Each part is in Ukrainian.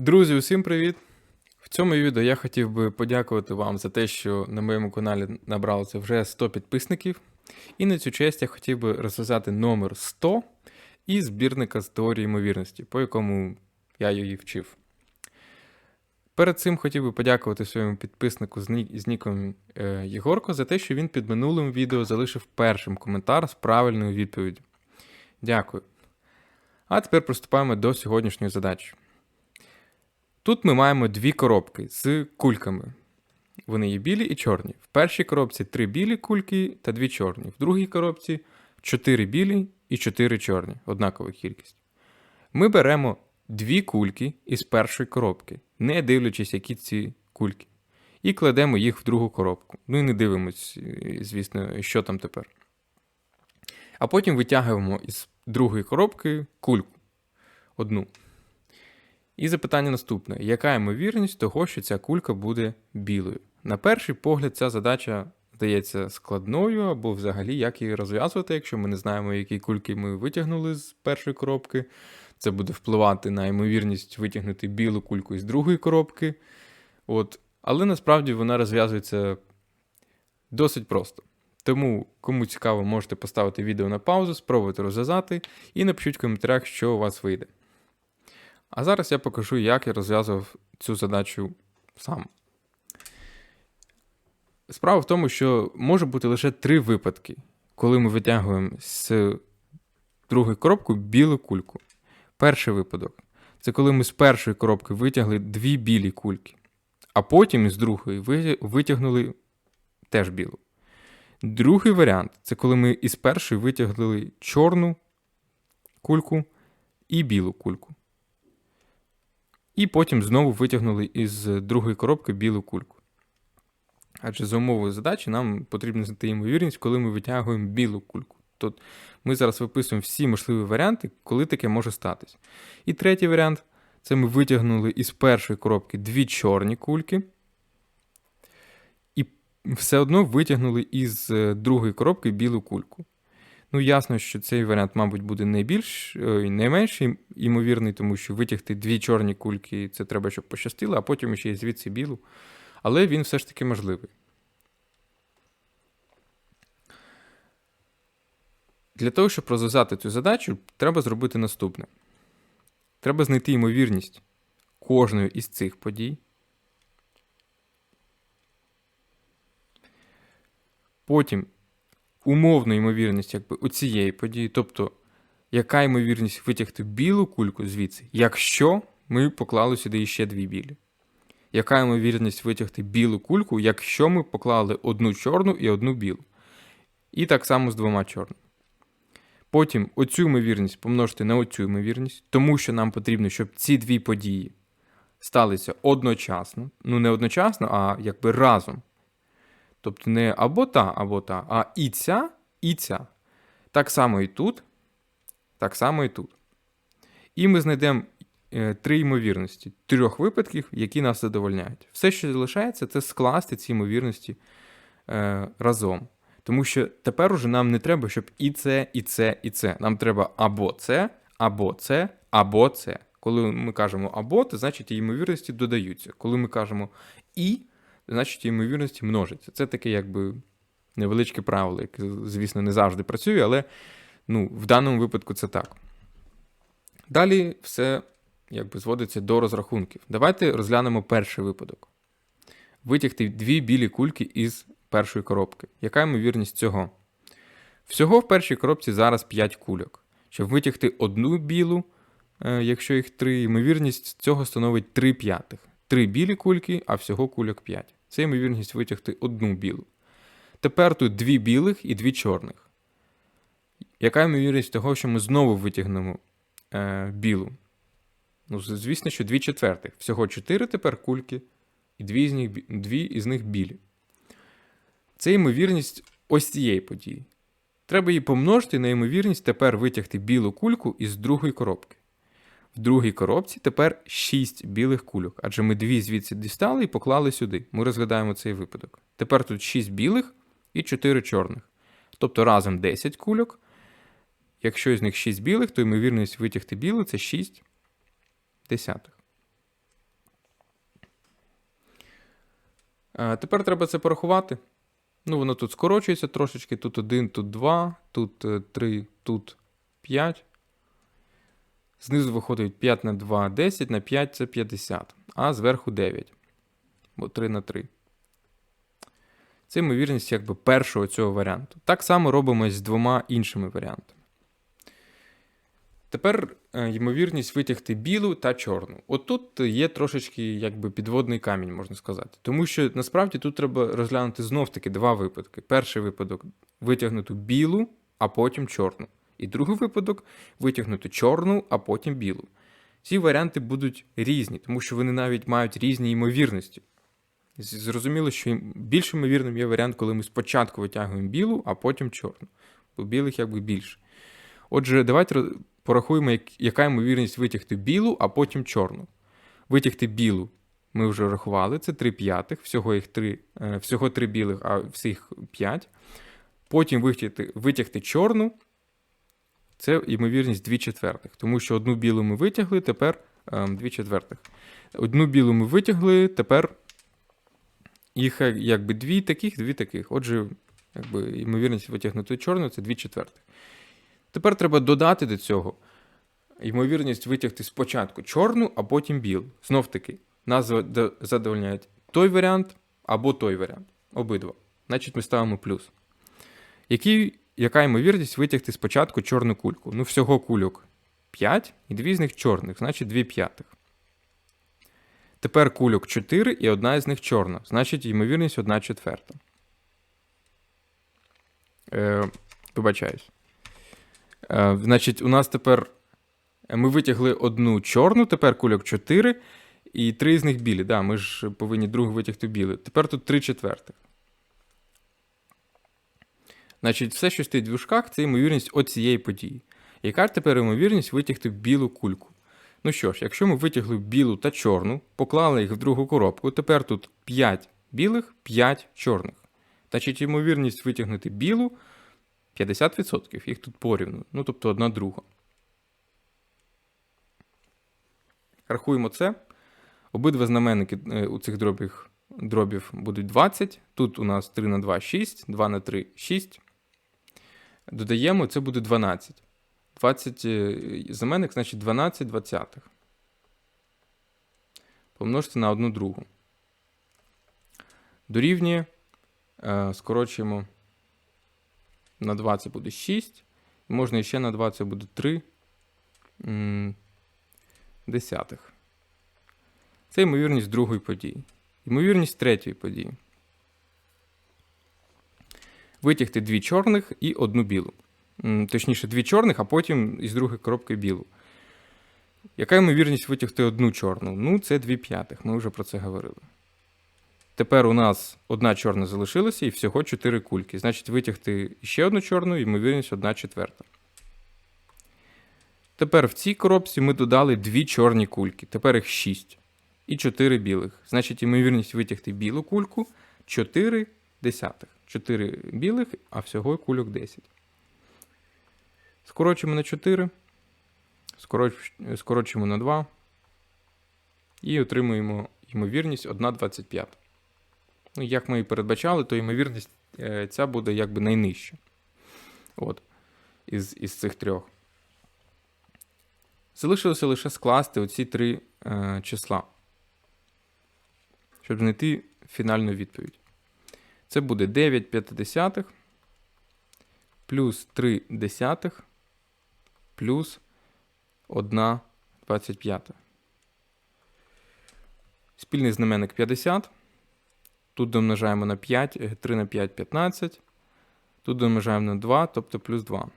Друзі, усім привіт! В цьому відео я хотів би подякувати вам за те, що на моєму каналі набралося вже 100 підписників. І на цю честь я хотів би розв'язати номер 100 із збірника з теорії ймовірності, по якому я її вчив. Перед цим хотів би подякувати своєму підписнику з ні- ніком е, Єгорко за те, що він під минулим відео залишив першим коментар з правильною відповіддю. Дякую. А тепер приступаємо до сьогоднішньої задачі. Тут ми маємо дві коробки з кульками. Вони є білі і чорні. В першій коробці три білі кульки та дві чорні. В другій коробці чотири білі і чотири чорні. Однакова кількість. Ми беремо дві кульки із першої коробки, не дивлячись, які ці кульки. І кладемо їх в другу коробку. Ну і не дивимось, е, звісно, що там тепер. А потім витягуємо із другої коробки кульку. Одну. І запитання наступне: яка ймовірність того, що ця кулька буде білою? На перший погляд, ця задача здається складною, або взагалі як її розв'язувати, якщо ми не знаємо, які кульки ми витягнули з першої коробки. Це буде впливати на ймовірність витягнути білу кульку із другої коробки. От. Але насправді вона розв'язується досить просто. Тому, кому цікаво, можете поставити відео на паузу, спробуйте розв'язати і напишіть в коментарях, що у вас вийде. А зараз я покажу, як я розв'язував цю задачу сам. Справа в тому, що може бути лише три випадки, коли ми витягуємо з другої коробки білу кульку. Перший випадок це коли ми з першої коробки витягли дві білі кульки, а потім із другої витягнули теж білу. Другий варіант це коли ми із першої витягли чорну кульку і білу кульку. І потім знову витягнули із другої коробки білу кульку. Адже за умовою задачі нам потрібно знайти ймовірність, коли ми витягуємо білу кульку. Тобто ми зараз виписуємо всі можливі варіанти, коли таке може статись. І третій варіант це ми витягнули із першої коробки дві чорні кульки. І все одно витягнули із е, другої коробки білу кульку. Ну, ясно, що цей варіант, мабуть, буде найбільш е, найменш ім- імовірний, тому що витягти дві чорні кульки це треба, щоб пощастило, а потім ще й звідси білу. Але він все ж таки можливий. Для того, щоб розв'язати цю задачу, треба зробити наступне: треба знайти ймовірність кожної із цих подій. Потім умовну ймовірність якби, у цієї події, тобто, яка ймовірність витягти білу кульку звідси, якщо ми поклали сюди ще дві білі. Яка ймовірність витягти білу кульку, якщо ми поклали одну чорну і одну білу. І так само з двома чорними. Потім оцю ймовірність помножити на оцю ймовірність, тому що нам потрібно, щоб ці дві події сталися одночасно. Ну, не одночасно, а якби разом. Тобто не або та, або та, а і ця, і ця. Так само і тут, так само і тут. І ми знайдемо е, три ймовірності, трьох випадків, які нас задовольняють. Все, що залишається, це скласти ці ймовірності е, разом. Тому що тепер уже нам не треба, щоб і це, і це, і це. Нам треба або це, або це, або це. Коли ми кажемо або, то значить і ймовірності додаються. Коли ми кажемо і, значить ймовірності множаться. Це таке якби невеличке правило, яке, звісно, не завжди працює, але ну, в даному випадку це так. Далі все якби зводиться до розрахунків. Давайте розглянемо перший випадок. Витягти дві білі кульки із першої коробки. Яка ймовірність цього? Всього в першій коробці зараз 5 кульок. Щоб витягти одну білу, е, якщо їх 3, ймовірність цього становить 3 п'ятих. 3 білі кульки, а всього кульок 5. Це ймовірність витягти одну білу. Тепер тут дві білих і дві чорних. Яка ймовірність того, що ми знову витягнемо е, білу? Ну, звісно, що 2 четвертих. Всього 4 тепер кульки, і дві з них, дві із них білі. Це ймовірність ось цієї події. Треба її помножити на ймовірність тепер витягти білу кульку із другої коробки. В другій коробці тепер 6 білих кульок, адже ми дві звідси дістали і поклали сюди. Ми розглядаємо цей випадок. Тепер тут 6 білих і 4 чорних. Тобто разом 10 кульок. Якщо із них 6 білих, то ймовірність витягти біле це 6 десятих. Е, тепер треба це порахувати. Ну, воно тут скорочується трошечки. Тут 1, тут 2, тут е, 3, тут 5. Знизу виходить 5 на 2 10, на 5 це 50, а зверху 9. Бо 3 на 3. Це ймовірність якби першого цього варіанту. Так само робимо з двома іншими варіантами. Тепер е, ймовірність витягти білу та чорну. От тут є трошечки якби підводний камінь, можна сказати. Тому що насправді тут треба розглянути знов-таки два випадки. Перший випадок витягнути білу, а потім чорну. І другий випадок витягнути чорну, а потім білу. Ці варіанти будуть різні, тому що вони навіть мають різні ймовірності. Зрозуміло, що більш ймовірним є варіант, коли ми спочатку витягуємо білу, а потім чорну. Бо білих якби більше. Отже, давайте порахуємо, яка ймовірність витягти білу, а потім чорну. Витягти білу ми вже рахували, це 3 п'ятих, всього їх 3, всього 3 білих, а всіх 5. Потім витягти, витягти чорну, це ймовірність 2 четвертих, тому що одну білу ми витягли, тепер 2 четвертих. Одну білу ми витягли, тепер їх е, якби дві таких, дві таких. Отже, якби ймовірність витягнути чорну це 2 четвертих. Тепер треба додати до цього ймовірність витягти спочатку чорну, а потім білу. Знов таки, нас задовольняє той варіант або той варіант. Обидва. Значить, ми ставимо плюс. Який, яка ймовірність витягти спочатку чорну кульку? Ну, всього кульок 5, і дві з них чорних, значить 2 п'ятих. Тепер кульок 4 і одна із них чорна, значить ймовірність 1 четверта. Е, вибачаюсь. Е, значить, у нас тепер е, ми витягли одну чорну, тепер кульок 4, і три з них білі. Да, ми ж повинні другу витягти білі. Тепер тут 3 четвертих. Значить, все, що стоїть в дужках, це ймовірність оцієї події. Яка ж тепер ймовірність витягти білу кульку? Ну що ж, якщо ми витягли білу та чорну, поклали їх в другу коробку, тепер тут 5 білих, 5 чорних. Значить, ймовірність витягнути білу 50%, їх тут порівну, ну тобто одна друга. Рахуємо це. Обидва знаменники е, у цих дробів, дробів будуть 20. Тут у нас 3 на 2 6, 2 на 3 6. Додаємо, це буде 12. 20 е, знаменник, значить 12 двадцятих. Помножити на одну другу. Дорівнює, е, скорочуємо на 2 це буде 6. І можна іще на 2 це буде 3 м, десятих. Це ймовірність другої події. Ймовірність третьої події. Витягти дві чорних і одну білу. Точніше, дві чорних, а потім із другої коробки білу. Яка ймовірність витягти одну чорну? Ну, це дві п'ятих. Ми вже про це говорили. Тепер у нас одна чорна залишилася і всього 4 кульки. Значить, витягти ще одну чорну, ймовірність 1 четверта. Тепер в цій коробці ми додали дві чорні кульки. Тепер їх 6. І 4 білих. Значить, ймовірність витягти білу кульку 4 десятих. 4 білих, а всього кульок 10. Скорочуємо на 4. Скороч... Скорочуємо на 2. І отримуємо ймовірність 1,25. Ну, як ми і передбачали, то ймовірність е, ця буде якби найнижча. От. Із, із цих трьох. Залишилося лише скласти оці три е, числа, щоб знайти фінальну відповідь. Це буде 9 п'ятидесятих плюс 3 десятих плюс 1 25. Спільний знаменник 50. Тут домножаємо на 5, е, 3 на 5 15. Тут домножаємо на 2, тобто плюс 2.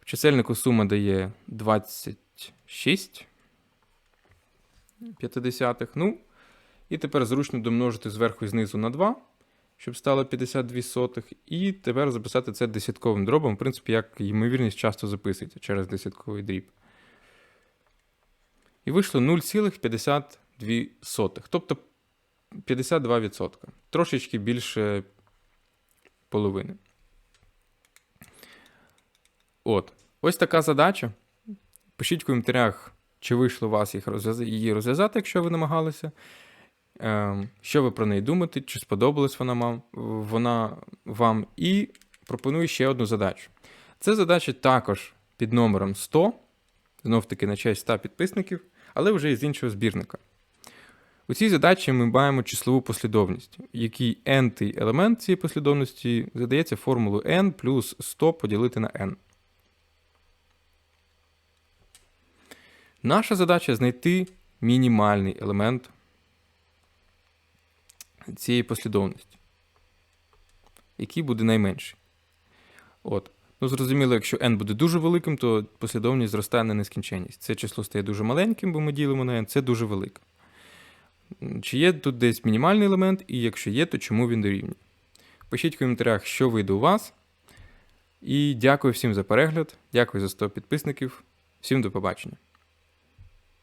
В чисельнику сума дає 26 50. Ну, і тепер зручно домножити зверху і знизу на 2, щоб стало 52 сотих. І тепер записати це десятковим дробом. В принципі, як ймовірність часто записується через десятковий дріб. І вийшло 0,52. Тобто 52%. Трошечки більше половини. От. Ось така задача. Пишіть в коментарях, чи вийшло у вас їх розв'яз... її розв'язати, якщо ви намагалися. Ем, Що ви про неї думаєте? Чи сподобалась вона вона вам? І пропоную ще одну задачу. Це задача також під номером 100, знов таки на честь 100 підписників, але вже із іншого збірника. У цій задачі ми маємо числову послідовність, в якій n-тий елемент цієї послідовності задається формулою n плюс 100 поділити на n. Наша задача знайти мінімальний елемент цієї послідовності, який буде найменший. От. Ну, зрозуміло, якщо n буде дуже великим, то послідовність зростає на нескінченність. Це число стає дуже маленьким, бо ми ділимо на n, це дуже велике. Чи є тут десь мінімальний елемент, і якщо є, то чому він дорівнює? Пишіть в коментарях, що вийде у вас. І дякую всім за перегляд, дякую за 100 підписників. Всім до побачення.